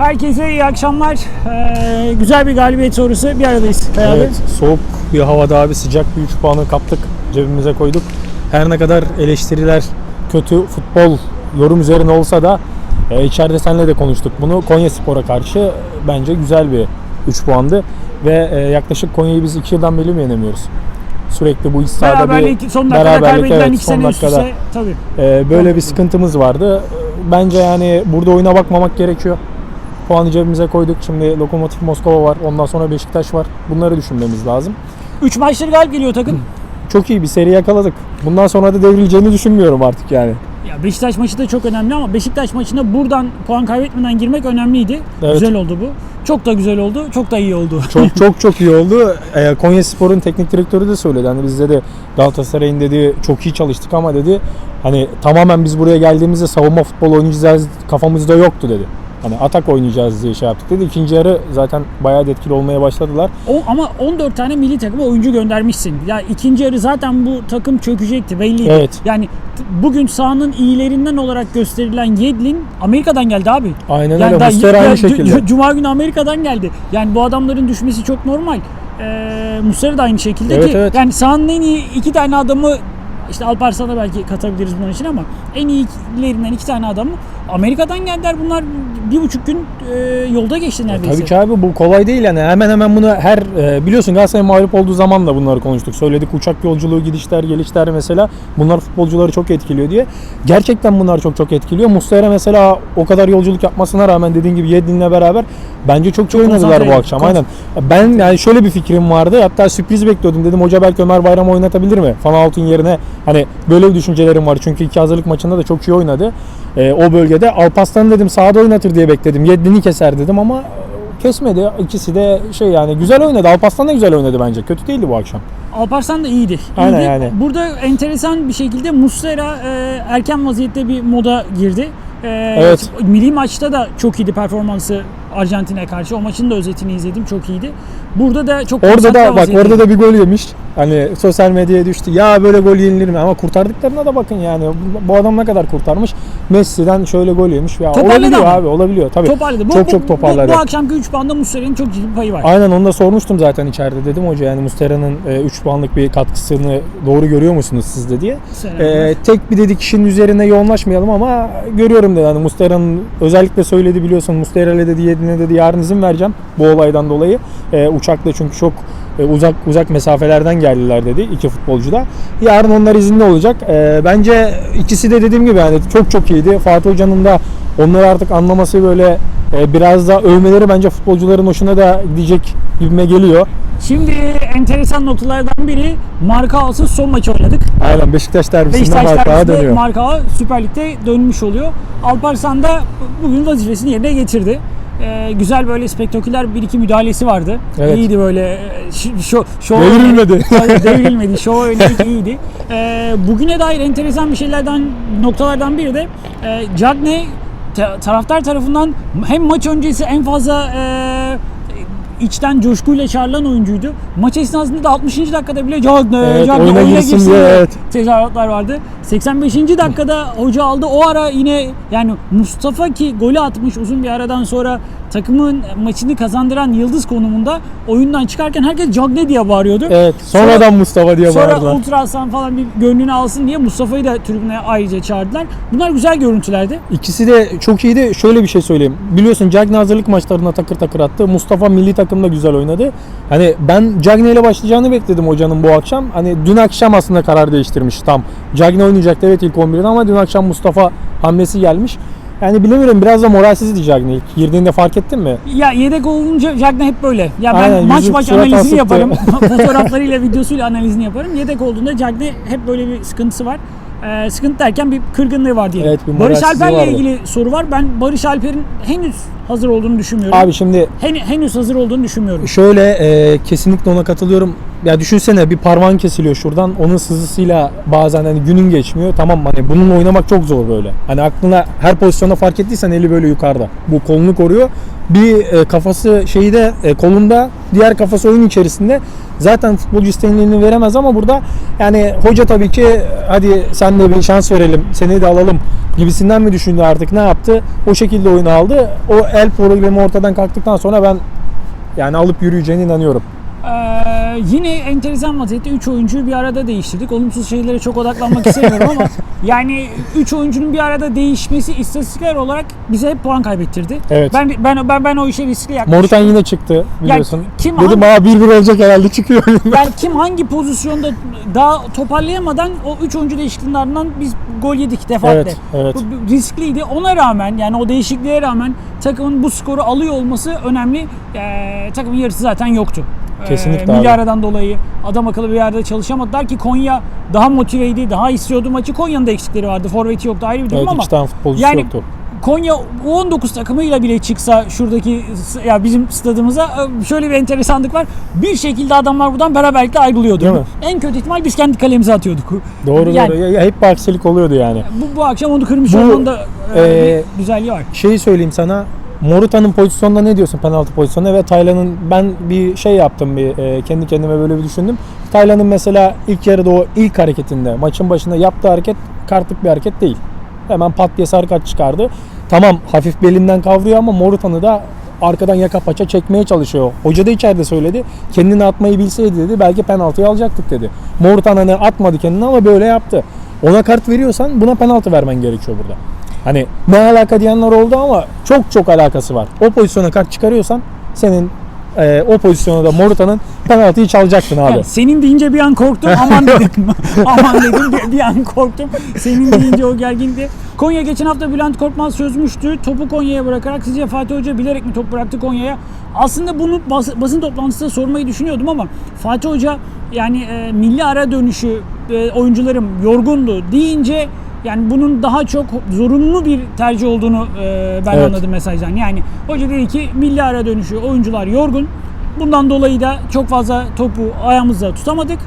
Herkese iyi akşamlar. Ee, güzel bir galibiyet sonrası bir aradayız. Abi. Evet, soğuk bir havada abi sıcak bir 3 puanı kaptık, cebimize koyduk. Her ne kadar eleştiriler kötü futbol yorum üzerine olsa da e, içeride seninle de konuştuk bunu. Konya Spor'a karşı bence güzel bir 3 puandı ve e, yaklaşık Konya'yı biz 2 yıldan beri mi yenemiyoruz? Sürekli bu iç sahada bir son beraberlik, evet, iki son dakikada. üste. Tabii. e, böyle bir sıkıntımız vardı. Bence yani burada oyuna bakmamak gerekiyor. Puanı cebimize koyduk. Şimdi Lokomotiv Moskova var. Ondan sonra Beşiktaş var. Bunları düşünmemiz lazım. 3 maçları galip geliyor takım. Çok iyi bir seri yakaladık. Bundan sonra da devrileceğini düşünmüyorum artık yani. Ya Beşiktaş maçı da çok önemli ama Beşiktaş maçına buradan puan kaybetmeden girmek önemliydi. Evet. Güzel oldu bu. Çok da güzel oldu. Çok da iyi oldu. Çok çok çok iyi oldu. Ee, Konya Spor'un teknik direktörü de söyledi. Hani bizde de Galatasaray'ın dedi çok iyi çalıştık ama dedi hani tamamen biz buraya geldiğimizde savunma futbol oynayacağız kafamızda yoktu dedi. Hani atak oynayacağız diye şey yaptık dedi. İkinci yarı zaten bayağı da etkili olmaya başladılar. O, ama 14 tane milli takıma oyuncu göndermişsin. Ya ikinci yarı zaten bu takım çökecekti belliydi. Evet. Yani bugün sahanın iyilerinden olarak gösterilen Yedlin Amerika'dan geldi abi. Aynen Yani öyle. Muslera aynı şekilde. cu- Cuma günü Amerika'dan geldi. Yani bu adamların düşmesi çok normal. Ee, Muslera da aynı şekilde Evet, ki evet. yani sahanın en iyi iki tane adamı işte Alparslan'a belki katabiliriz bunun için ama en iyilerinden iki tane adamı Amerika'dan geldiler. Bunlar bir buçuk gün e, yolda geçti neredeyse. Tabii ki abi bu kolay değil yani hemen hemen bunu her e, biliyorsun Galatasaray mağlup olduğu zaman da bunları konuştuk. Söyledik uçak yolculuğu gidişler gelişler mesela bunlar futbolcuları çok etkiliyor diye. Gerçekten bunlar çok çok etkiliyor. Muslera mesela o kadar yolculuk yapmasına rağmen dediğin gibi Yedlin'le beraber bence çok çok oynadılar bu akşam. Aynen. Ben yani şöyle bir fikrim vardı. Hatta sürpriz bekliyordum. Dedim hoca belki Ömer Bayram oynatabilir mi? Fan Altun yerine hani böyle bir düşüncelerim var. Çünkü iki hazırlık maçında da çok iyi oynadı. E, o bölgede Alpaslan'ı dedim sahada oynatır diye bekledim. Yedlin'i keser dedim ama kesmedi. İkisi de şey yani güzel oynadı. Alpaslan da güzel oynadı bence. Kötü değildi bu akşam. Alparslan da iyiydi. Aynen İyiydi. yani. Burada enteresan bir şekilde Muslera e, erken vaziyette bir moda girdi. E, Evet. Milli maçta da çok iyiydi performansı Arjantin'e karşı. O maçın da özetini izledim. Çok iyiydi. Burada da çok Orada da bak orada da bir gol yemiş. Hani sosyal medyaya düştü. Ya böyle gol yenilir mi? Ama kurtardıklarına da bakın yani. Bu adam ne kadar kurtarmış. Messi'den şöyle gol yemiş. Ya Toparladı olabiliyor ama. abi olabiliyor. Tabii. toparladı. Bu, çok bu- çok toparladı. Bu, bu akşamki 3 puanda Muslera'nın çok ciddi payı var. Aynen onu da sormuştum zaten içeride dedim hoca yani Mustera'nın 3 puanlık bir katkısını doğru görüyor musunuz siz de diye. Ee, tek bir dedi kişinin üzerine yoğunlaşmayalım ama görüyorum dedi. Hani Mustera'nın özellikle söyledi biliyorsun Mustera ile dedi Yedlin'e dedi yarın izin vereceğim bu olaydan dolayı. Ee, uçakla çünkü çok e, uzak uzak mesafelerden geldiler dedi iki futbolcu da. Yarın onlar izinli olacak. Ee, bence ikisi de dediğim gibi yani çok çok iyiydi. Fatih Hoca'nın da onları artık anlaması böyle e, biraz da övmeleri bence futbolcuların hoşuna da gidecek gibime geliyor. Şimdi enteresan noktalardan biri marka alsız son maçı oynadık. Aynen Beşiktaş derbisinden Beşiktaş markaya derbisinde dönüyor. marka Süper Lig'de dönmüş oluyor. Alparslan da bugün vazifesini yerine getirdi. Ee, güzel böyle spektaküler bir iki müdahalesi vardı. Evet. İyiydi böyle. Şo, şov Devrilmedi. Devrilmedi. Şov oynadık iyiydi. Ee, bugüne dair enteresan bir şeylerden noktalardan biri de e, Cagney ta- taraftar tarafından hem maç öncesi en fazla e, içten coşkuyla çağrılan oyuncuydu. Maç esnasında da 60. dakikada bile Cagney, Evet, Cagney oyuna oyuna girsin diye evet. tezahüratlar vardı. 85. dakikada hoca aldı. O ara yine yani Mustafa ki golü atmış uzun bir aradan sonra takımın maçını kazandıran yıldız konumunda oyundan çıkarken herkes Cagney diye bağırıyordu. Evet. Sonradan Mustafa diye Sonra bağırdılar. Ultra Aslan falan bir gönlünü alsın diye Mustafa'yı da tribüne ayrıca çağırdılar. Bunlar güzel görüntülerdi. İkisi de çok iyiydi. Şöyle bir şey söyleyeyim. Biliyorsun Cagney hazırlık maçlarına takır takır attı. Mustafa milli takımda güzel oynadı. Hani ben Cagney ile başlayacağını bekledim hocanın bu akşam. Hani dün akşam aslında karar değiştirmiş tam. Cagney oynayacaktı evet ilk 11'de ama dün akşam Mustafa hamlesi gelmiş. Yani bilemiyorum biraz da moralsizdi Cagney. İlk Girdiğinde fark ettin mi? Ya yedek olunca Cagney hep böyle. Ya ben Aynen, maç yüzü maç analizini asıktı. yaparım. Fotoğraflarıyla, videosuyla analizini yaparım. Yedek olduğunda Cagney hep böyle bir sıkıntısı var. Ee, sıkıntı derken bir kırgınlığı var diye. Evet, bir Barış Alper'le ilgili soru var. Ben Barış Alper'in henüz hazır olduğunu düşünmüyorum. Abi şimdi Hen- henüz hazır olduğunu düşünmüyorum. Şöyle e, kesinlikle ona katılıyorum. Ya düşünsene bir parmağın kesiliyor şuradan. Onun sızısıyla bazen hani günün geçmiyor. Tamam hani bununla oynamak çok zor böyle. Hani aklına her pozisyonda fark ettiysen eli böyle yukarıda. Bu kolunu koruyor. bir e, kafası şeyde e, kolunda, diğer kafası oyun içerisinde. Zaten futbolcu istenileni veremez ama burada yani hoca tabii ki hadi sen de bir şans verelim, seni de alalım gibisinden mi düşündü artık ne yaptı? O şekilde oyunu aldı. O el problemi ortadan kalktıktan sonra ben yani alıp yürüyeceğine inanıyorum. Ee, yine enteresan vaziyette 3 oyuncuyu bir arada değiştirdik. Olumsuz şeylere çok odaklanmak istemiyorum ama yani 3 oyuncunun bir arada değişmesi istatistikler olarak bize hep puan kaybettirdi. Evet. Ben ben ben ben o işe riskli yaklaşıyorum. Morutan yine çıktı biliyorsun. kim Dedim hangi- aa 1-1 olacak herhalde çıkıyor. Yani kim hangi pozisyonda daha toparlayamadan o 3 oyuncu değişikliğinin ardından biz gol yedik defaatle. Evet, evet. Bu riskliydi. Ona rağmen yani o değişikliğe rağmen takımın bu skoru alıyor olması önemli. Ee, takımın yarısı zaten yoktu. Ee, Kesinlikle milli abi. aradan dolayı adam akıllı bir yerde çalışamadılar ki Konya daha motiveydi, daha istiyordu maçı. Konya'nın da eksikleri vardı. Forveti yoktu ayrı bir durum evet ama tane futbolcusu yani yoktu. Konya 19 takımıyla bile çıksa şuradaki ya bizim stadımıza e, şöyle bir enteresanlık var. Bir şekilde adamlar buradan beraberlikle ayrılıyordu. En kötü ihtimal biz kendi kalemize atıyorduk. Doğru yani, doğru. Ya- hep bir aksilik oluyordu yani. Bu, bu akşam onu kırmış Bu, olmanın da e, e, güzelliği var. Şeyi söyleyeyim sana. Morutan'ın pozisyonunda ne diyorsun penaltı pozisyonuna ve Taylan'ın ben bir şey yaptım bir e, kendi kendime böyle bir düşündüm. Taylan'ın mesela ilk yarıda o ilk hareketinde maçın başında yaptığı hareket kartlık bir hareket değil. Hemen pat diye sarı kart çıkardı. Tamam hafif belinden kavruyor ama Morutan'ı da arkadan yaka paça çekmeye çalışıyor. Hoca da içeride söyledi. Kendini atmayı bilseydi dedi belki penaltıyı alacaktık dedi. Morutan hani atmadı kendini ama böyle yaptı. Ona kart veriyorsan buna penaltı vermen gerekiyor burada. Hani ne alaka diyenler oldu ama çok çok alakası var. O pozisyona kart çıkarıyorsan senin e, o pozisyona da Morutan'ın penaltıyı çalacaktın abi. Yani senin deyince bir an korktum aman dedim. aman dedim bir, bir an korktum. Senin deyince o gergindi. Konya geçen hafta Bülent Korkmaz çözmüştü. Topu Konya'ya bırakarak sizce Fatih Hoca bilerek mi top bıraktı Konya'ya? Aslında bunu bas- basın toplantısında sormayı düşünüyordum ama Fatih Hoca yani e, milli ara dönüşü e, oyuncularım yorgundu deyince yani bunun daha çok zorunlu bir tercih olduğunu e, ben Evet. anladım mesajdan. Yani hoca dedi ki milli ara dönüşü oyuncular yorgun. Bundan dolayı da çok fazla topu ayağımızda tutamadık.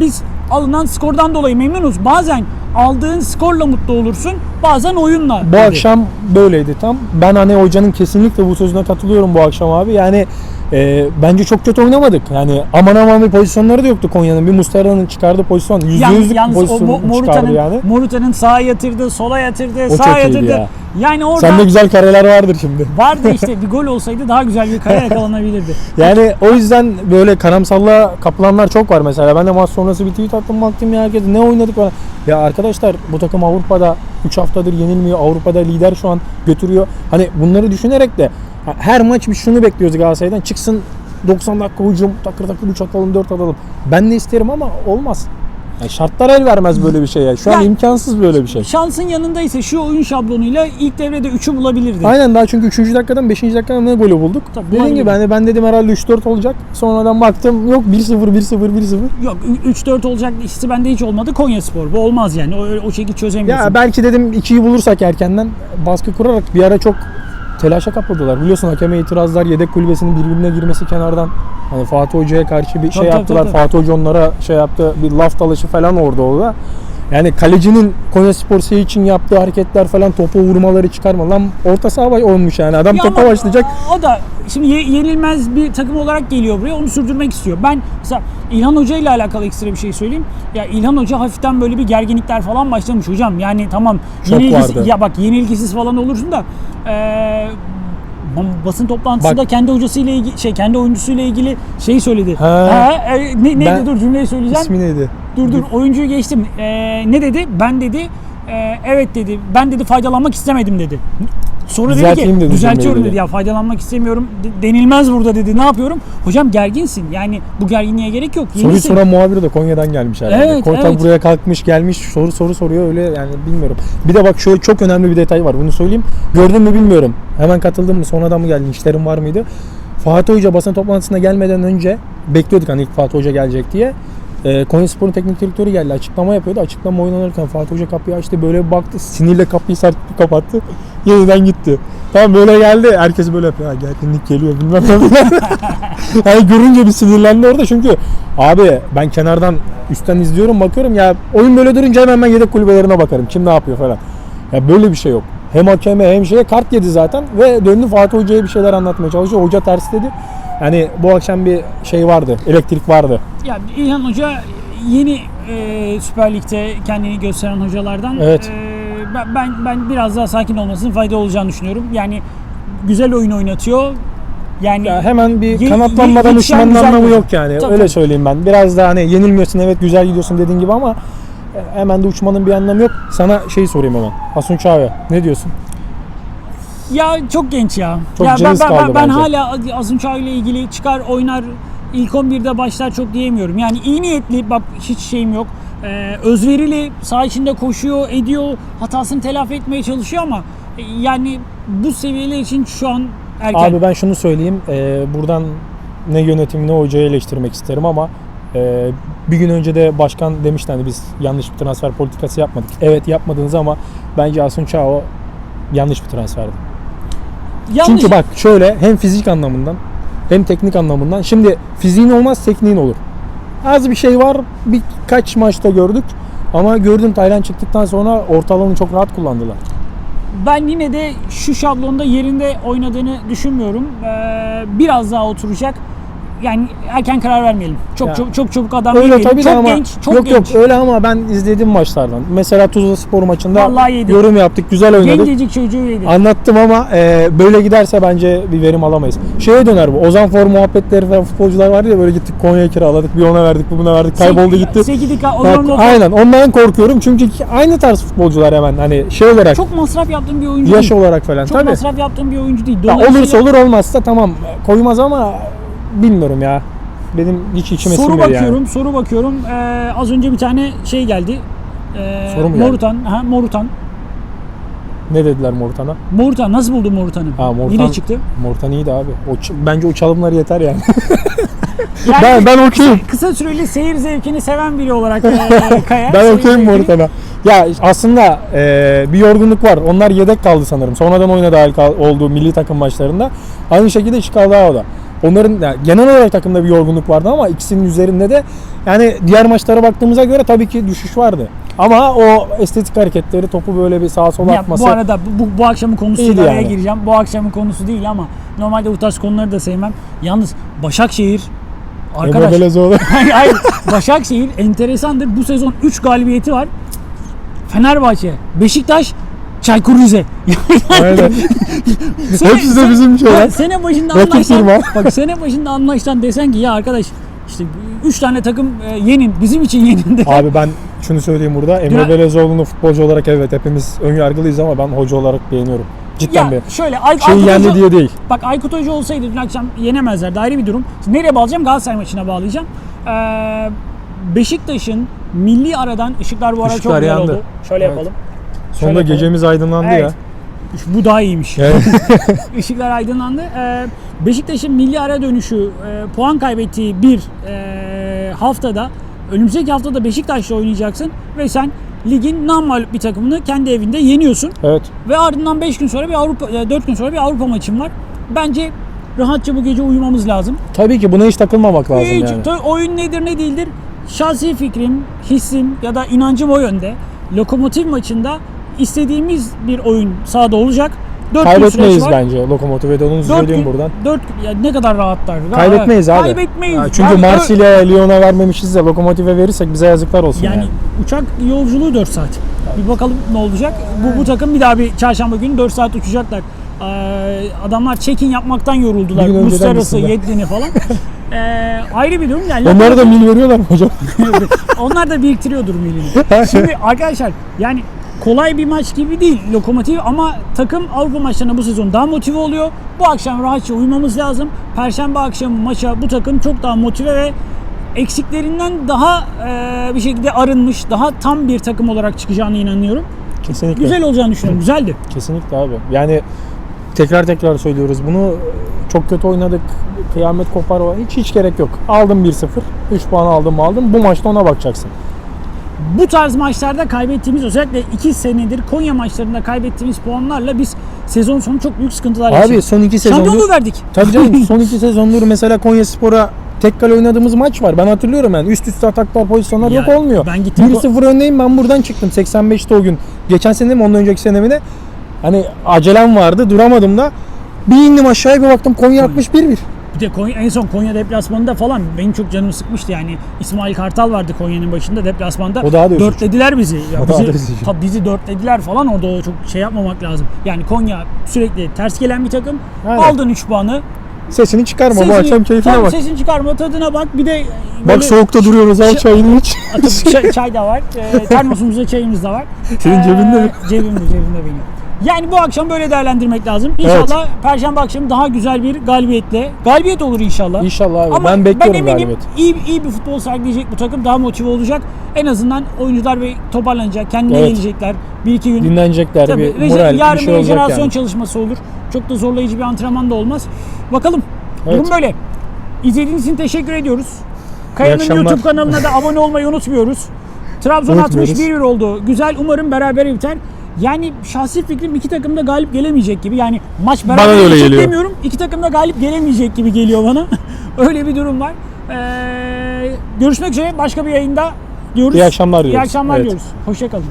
Biz alınan skordan dolayı memnunuz. Bazen aldığın skorla mutlu olursun. Bazen oyunla. Bu dedi. akşam böyleydi tam. Ben hani hocanın kesinlikle bu sözüne katılıyorum bu akşam abi. Yani e, bence çok kötü oynamadık. Yani aman aman bir pozisyonları da yoktu Konya'nın. Bir Muslera'nın çıkardığı pozisyon. Yüzde Yan- yüzlük yalnız o pozisyon Mo- çıkardı yani. Morutan'ın sağa yatırdı, sola yatırdı, O sağa yatırdı. ya. Yani orada Sende güzel kareler vardır şimdi. vardı işte bir gol olsaydı daha güzel bir kare yakalanabilirdi. Yani o yüzden böyle karamsallığa kapılanlar çok var mesela. Ben de maç sonrası bir tweet attım baktım ya herkes ne oynadık falan. Ya arkadaşlar bu takım Avrupa'da 3 haftadır yenilmiyor. Avrupa'da lider şu an götürüyor. Hani bunları düşünerek de her maç bir şunu bekliyoruz Galatasaray'dan. Çıksın 90 dakika hücum takır takır 3 atalım 4 atalım. Ben de isterim ama olmaz. Yani şartlar el vermez böyle bir şeye. Şu an Yani- imkansız böyle bir şey. Şansın yanında ise şu oyun şablonuyla ilk devrede 3'ü bulabilirdi. Aynen daha çünkü 3. dakikadan 5. dakikadan ne golü bulduk. Tabii, Dediğim gibi hani ben dedim herhalde 3-4 olacak. Sonradan baktım yok 1-0 1-0 1-0. Yok 3-4 olacak hissi bende hiç olmadı. Konya Spor. Bu olmaz yani. O, o şekilde çözemiyorsun. Ya belki dedim 2'yi bulursak erkenden baskı kurarak bir ara çok telaşa kapıldılar. Biliyorsun hakeme itirazlar, yedek kulübesinin birbirine girmesi kenardan. Hani Fatih Hoca'ya karşı bir şey Tabii, tabii, yaptılar. tabii. Fatih Hoca onlara şey yaptı. Bir laf dalışı falan orada oldu. Yani kalecinin Konyaspor şey için yaptığı hareketler falan topu vurmaları çıkarma. Lan orta saha olmuş yani. Adam Ya topa başlayacak. O da şimdi ye- yenilmez bir takım olarak geliyor buraya. Onu sürdürmek istiyor. Ben mesela İlhan Hoca ile alakalı ekstra bir şey söyleyeyim. Ya İlhan Hoca hafiften böyle bir gerginlikler falan başlamış hocam. Yani tamam Çok yenilgisiz, vardı. ya bak yenilgisiz falan olursun da ba- basın toplantısında Bak- kendi hocasıyla ilgili şey kendi oyuncusuyla ilgili şey söyledi. Ha. Ha, e, ne, neydi Ben- dur cümleyi söyleyeceğim. İsmi neydi? Dur dur oyuncuyu geçtim. Ee, ne dedi? Ben dedi. e, evet dedi. Ben dedi faydalanmak istemedim dedi. Sonra dedi ki dedi düzeltiyorum dedi. Ya faydalanmak istemiyorum de- denilmez burada dedi. Ne yapıyorum? Hocam gerginsin. Yani bu gerginliğe gerek yok. Yenisin. soran muhabir de Konya'dan gelmiş herhalde. Evet, Kontak evet. buraya kalkmış gelmiş soru soru soruyor öyle yani bilmiyorum. Bir de bak şöyle çok önemli bir detay var bunu söyleyeyim. Gördün mü bilmiyorum. Hemen katıldın mı sonradan mı geldin işlerin var mıydı? Fatih Hoca basın toplantısına gelmeden önce bekliyorduk hani ilk Fatih Hoca gelecek diye. Ee, Konyaspor'un teknik direktörü geldi açıklama yapıyordu. Açıklama oynanırken Fatih Hoca kapıyı açtı böyle bir baktı sinirle kapıyı sert kapattı. Yeniden gitti. Tamam böyle geldi. Herkes böyle yapıyor. Ha, gerginlik geliyor bilmem ne yani görünce bir sinirlendi orada çünkü abi ben kenardan üstten izliyorum bakıyorum ya oyun böyle durunca hemen ben yedek kulübelerine bakarım. Kim ne yapıyor falan. Ya böyle bir şey yok. hem hakeme hem şeye kart yedi zaten ve döndü Fatih Hoca'ya bir şeyler anlatmaya çalışıyor. Hoca ters dedi. Yani bu akşam bir şey vardı, elektrik vardı. Ya İlhan Hoca yeni e, Süper Lig'de kendini gösteren hocalardan. Evet. E, ben, ben biraz daha sakin olmasının fayda olacağını düşünüyorum. Yani güzel oyun oynatıyor. Yani Ya hemen bir Ye- kanatlanmadan uçmanın anlamı yok yani. Tabii, Öyle söyleyeyim ben. Biraz daha hani yenilmiyorsun evet güzel gidiyorsun dediğin gibi ama e, hemen de uçmanın bir anlamı yok. Sana şey sorayım hemen. Hasun Çağve ne diyorsun? Ya çok genç ya. Çok ya ben, ben, ben, ben hala Azın ile ilgili çıkar oynar ilk 11'de başlar çok diyemiyorum. Yani iyi niyetli bak hiç şeyim yok. Ee, özverili saha içinde koşuyor, ediyor, hatasını telafi etmeye çalışıyor ama e, yani bu seviyeler için şu an erken. Abi ben şunu söyleyeyim. e, buradan ne yönetimi ne hocayı eleştirmek isterim ama e, bir gün önce de başkan demişti hani biz yanlış bir transfer politikası yapmadık. Evet yapmadınız ama bence Hasun Çağo yanlış bir transferdi. Yanlış- Çünkü bak şöyle hem fizik anlamından hem teknik anlamından. Şimdi fiziğin olmaz tekniğin olur. Az bir şey var birkaç maçta gördük. Ama gördüm Taylan çıktıktan sonra ortalığını çok rahat kullandılar. Ben yine de şu şablonda yerinde oynadığını düşünmüyorum. Ee, biraz daha oturacak. Yani erken karar vermeyelim. Çok Ya. çok çok çabuk adam Öyle demeyelim. tabii çok ama genç, çok yok genç. yok öyle ama ben izlediğim maçlardan. Mesela Tuzla Spor maçında yorum yaptık, güzel oynadık. Gencecik çocuğu yedi. Anlattım ama e, böyle giderse bence bir verim alamayız. Şeye döner bu. Ozan For muhabbetleri falan futbolcular vardı ya böyle gittik Konya'ya kiraladık. Bir ona verdik, bir buna verdik. Kayboldu gitti. Sekidika, Bak, aynen ondan korkuyorum çünkü aynı tarz futbolcular hemen hani şey olarak Çok masraf yaptığım bir oyuncu yaş değil. olarak falan Çok tabii. masraf yaptığım bir oyuncu değil. Ya olursa olur olmazsa tamam koymaz ama bilmiyorum ya. Benim hiç içime soru sinmedi bakıyorum, yani. soru bakıyorum. Ee, az önce bir tane şey geldi. Ee, Soru mu geldi? Morutan, ha, Morutan. Ne dediler Morutan'a? Morutan nasıl buldun Morutan'ı? Ha, Morutan- Yine çıktı. Morutan iyiydi abi. O, bence o çalımlar yeter yani. Yani ben ben okeyim. kısa süreli seyir zevkini seven biri olarak ee, Kaya. Ben okeyim Morutan'a. Ya aslında e, bir yorgunluk var. Onlar yedek kaldı sanırım. Sonradan oyuna dahil kal- olduğu milli takım maçlarında. Aynı şekilde Chicago'da da. Onların yani genel olarak takımda bir yorgunluk vardı ama ikisinin üzerinde de yani diğer maçlara baktığımıza göre tabii ki düşüş vardı. Ama o estetik hareketleri topu böyle bir sağa sola Ya, atması. bu arada bu, bu akşamın İyiydi araya yani. gireceğim. Bu akşamın konusu değil ama normalde bu tarz konuları da sevmem. Yalnız Başakşehir arkadaş Belezoğlu. hayır, hayır. Başakşehir enteresandır. Bu sezon 3 galibiyeti var. Fenerbahçe, Beşiktaş, Çaykur Rize. Aynen. Sene- Hepsi de bizim şeyler. Ya Sene başında Rakip anlaştan, firma. bak sene başında anlaştan desen ki ya arkadaş işte 3 tane takım e, yenin bizim için yenin de. Abi ben şunu söyleyeyim burada. Emre Belezoğlu'nu futbolcu olarak evet hepimiz ön yargılıyız ama ben hoca olarak beğeniyorum. Cidden Ya be. şöyle Ay, Şeyi Aykut yendi Hoca- diye değil. Bak Aykut Hoca olsaydı dün akşam yenemezlerdi ayrı bir durum. Şimdi nereye bağlayacağım? Galatasaray maçına bağlayacağım. Ee, Beşiktaş'ın milli aradan ışıklar bu çok Işıklar güzel yandı. oldu. Şöyle Evet. yapalım. Sonunda Şöyle gecemiz aydınlandı Evet. ya. Bu daha iyiymiş. Yani Işıklar aydınlandı. Ee, Beşiktaş'ın milli ara dönüşü e, puan kaybettiği bir e, haftada önümüzdeki haftada Beşiktaş'la oynayacaksın ve sen ligin namağlup bir takımını kendi evinde yeniyorsun. evet. Ve ardından 5 gün sonra bir Avrupa 4 gün sonra bir Avrupa maçın var. Bence rahatça bu gece uyumamız lazım. Tabii ki buna hiç takılmamak lazım Hiç, yani. oyun nedir ne değildir. Şahsi fikrim, hissim ya da inancım o yönde. Lokomotiv maçında istediğimiz bir oyun sahada olacak. 4 gün süreç Kaybetmeyiz bence Lokomotiv'e de onu söyleyeyim gün- buradan. Dört, ya ne kadar rahatlar. Kaybetmeyiz abi. Kaybetmeyiz. Ha, çünkü Yani- Marsilya'ya, Lyon'a vermemişiz de Lokomotiv'e verirsek bize yazıklar olsun yani. Yani uçak yolculuğu 4 saat. Bir bakalım ne olacak. Bu, bu takım bir daha bir çarşamba günü 4 saat uçacaklar. Ee, adamlar check-in yapmaktan yoruldular. Gitsinler. Yedlin'i falan. Ee, ayrı bir durum. Yani Onlara da mil veriyorlar mı hocam? Onlar da biriktiriyordur milini. Şimdi arkadaşlar yani kolay bir maç gibi değil lokomotiv ama takım Avrupa maçlarına bu sezon daha motive oluyor. Bu akşam rahatça uyumamız lazım. Perşembe akşamı maça bu takım çok daha motive ve eksiklerinden daha e, bir şekilde arınmış, daha tam bir takım olarak çıkacağına inanıyorum. Kesinlikle. Güzel olacağını düşünüyorum. Güzeldi. Kesinlikle abi. Yani tekrar tekrar söylüyoruz bunu. Çok kötü oynadık. Kıyamet kopar. Hiç hiç gerek yok. Aldım 1-0. 3 puan aldım aldım. Bu maçta ona bakacaksın. Bu tarz maçlarda kaybettiğimiz özellikle 2 senedir Konya maçlarında kaybettiğimiz puanlarla biz sezon sonu çok büyük sıkıntılar Abi yaşadık. son iki sezondur. Şampiyonluğu verdik. Tabii canım son iki sezondur mesela Konya Spor'a tek kale oynadığımız maç var. Ben hatırlıyorum yani. Üst üste ataklar pozisyonlar Ya, yok olmuyor. ben gittim- 1-0 öndeyim ben buradan çıktım 85'te o gün. Geçen sene mi ondan önceki sene mi ne? Hani acelem vardı duramadım da. Bir indim aşağıya bir baktım Konya 61-1. Bir de Konya, en son Konya deplasmanında falan benim çok canımı sıkmıştı yani. İsmail Kartal vardı Konya'nın başında deplasmanda. O daha da üzücü. Dörtlediler bizi. Ya O daha bizi, da üzücü. tabii bizi dörtlediler falan orada o çok şey yapmamak lazım. Yani Konya sürekli ters gelen bir takım. Aynen. Aldın 3 puanı. Sesini çıkarma bu Sesini- akşam keyfine bak. Sesini çıkarma tadına bak. Bir de Bak böyle- soğukta duruyoruz al çayını iç. Tabii çay, çay da var. E, termosumuzda çayımız da var. Senin cebinde mi? Cebimde, cebimde benim. Yani bu akşam böyle değerlendirmek lazım. İnşallah Perşembe akşamı daha güzel bir galibiyetle. Galibiyet olur inşallah. İnşallah abi. Ama ben bekliyorum eminim galibiyet. iyi, iyi bir futbol sergileyecek bu takım. Daha motive olacak. En azından oyuncular bir toparlanacak. Kendine Evet. gelecekler. Bir iki gün. Dinlenecekler Tabii, bir moral yarın bir şey rejenerasyon yani. çalışması olur. Çok da zorlayıcı bir antrenman da olmaz. Bakalım. Evet. Durum böyle. İzlediğiniz için teşekkür ediyoruz. Kaya'nın. YouTube kanalına da abone olmayı unutmuyoruz. Trabzon Unutmuyoruz. 61 oldu. Güzel. Umarım beraber biter. Yani şahsi fikrim iki takım da galip gelemeyecek gibi. Yani maç beraber öyle geliyor. demiyorum. İki takım da galip gelemeyecek gibi geliyor bana. öyle bir durum var. Ee, görüşmek üzere başka bir yayında diyoruz. İyi akşamlar İyi diyoruz. akşamlar Evet. diyoruz. Hoşçakalın.